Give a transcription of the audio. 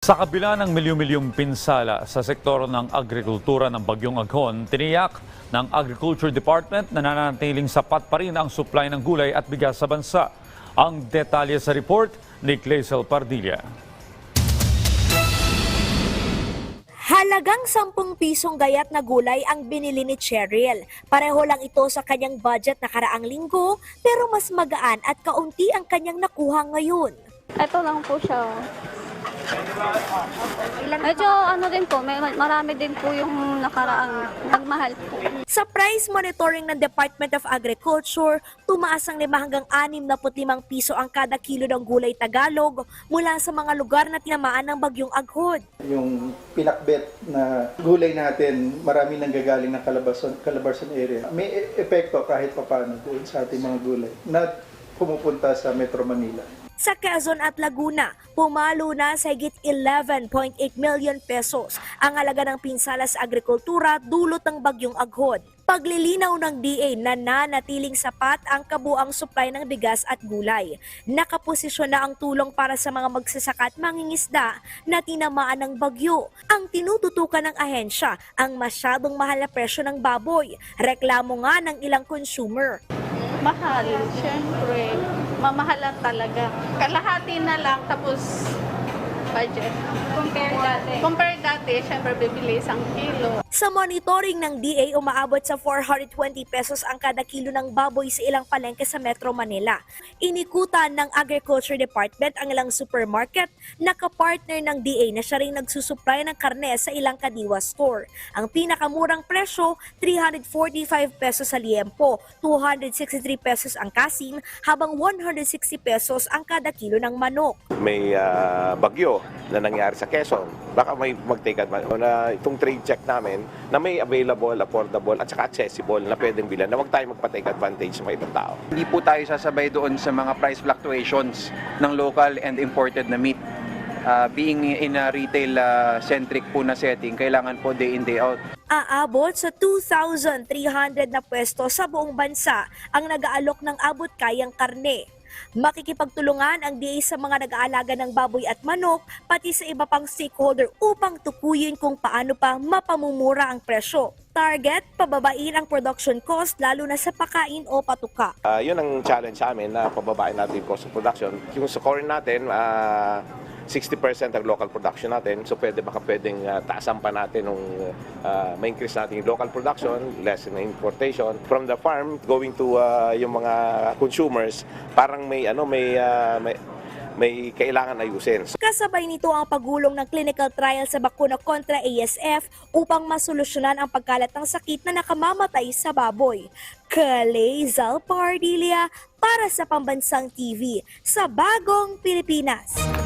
Sa kabila ng milyon-milyong pinsala sa sektor ng agrikultura ng Bagyong Aghon, tiniyak ng Agriculture Department na nananatiling sapat pa rin ang supply ng gulay at bigas sa bansa. Ang detalye sa report ni Clazel Pardilla. Halagang 10 pisong gayat na gulay ang binili ni Cheryl. Pareho lang ito sa kanyang budget na karaang linggo, pero mas magaan at kaunti ang kanyang nakuha ngayon. Ito lang po siya. Medyo ano din po, may, marami din po yung nakaraang nagmahal po. Sa price monitoring ng Department of Agriculture, tumaas ang 5 hanggang 65 piso ang kada kilo ng gulay Tagalog mula sa mga lugar na tinamaan ng bagyong Aghod. yung pinakbet na gulay natin, marami nang gagaling ng Calabarzon, Calabarzon area. May e- epekto kahit papano doon sa ating mga gulay na pumupunta sa Metro Manila. Sa Quezon at Laguna, pumalo na sa higit 11.8 million pesos ang halaga ng pinsala sa agrikultura dulot ng bagyong Aghod. Paglilinaw ng DA na nanatiling sapat ang kabuang supply ng bigas at gulay. Nakaposisyon na ang tulong para sa mga magsasaka at mangingisda na tinamaan ng bagyo. Ang tinututukan ng ahensya ang masyadong mahal na presyo ng baboy. Reklamo nga ng ilang consumer. Mahal, syempre. Mamahalan talaga. Kalahati na lang, tapos budget. Compare dati. Compare dati, syempre bibili isang kilo. Sa monitoring ng DA, umaabot sa 420 pesos ang kada kilo ng baboy sa ilang palengke sa Metro Manila. Inikutan ng Agriculture Department ang ilang supermarket na kapartner ng DA na siya rin nagsusupply ng karne sa ilang kadiwa store. Ang pinakamurang presyo, 345 pesos sa liempo, 263 pesos ang kasim, habang 160 pesos ang kada kilo ng manok. may ah, bagyo na nangyari sa Quezon, baka may mag-take advantage na itong trade check namin na may available, affordable at saka accessible na pwedeng bilan na wag tayo magpa-take advantage sa mga ibang tao. Hindi po tayo sasabay doon sa mga price fluctuations ng local and imported na meat. Uh, being in a retail uh, centric po na setting, kailangan po day in day out. Aabot sa 2,300 na pwesto sa buong bansa ang nag-aalok ng abot kayang karne. Makikipagtulungan ang DA sa mga nag-aalaga ng baboy at manok pati sa iba pang stakeholder upang tukuyin kung paano pa mapamumura ang presyo. Target, pababain ang production cost lalo na sa pakain o patuka. Ah, yun ang challenge sa amin na pababain natin yung cost of production. Yung sa natin, ah, 60% ang local production natin. So pwede baka pwedeng ah, taasan pa natin nung ah, ma-increase natin yung local production, less in importation. From the farm going to ah, yung mga consumers, parang may ano may ah, may, may kailangan ayusin. Kasabay nito ang pagulong ng clinical trial sa bakuna kontra ASF upang masolusyonan ang pagkalat ng sakit na nakamamatay sa baboy. Kalezal Pardilia para sa Pambansang TV sa Bagong Pilipinas.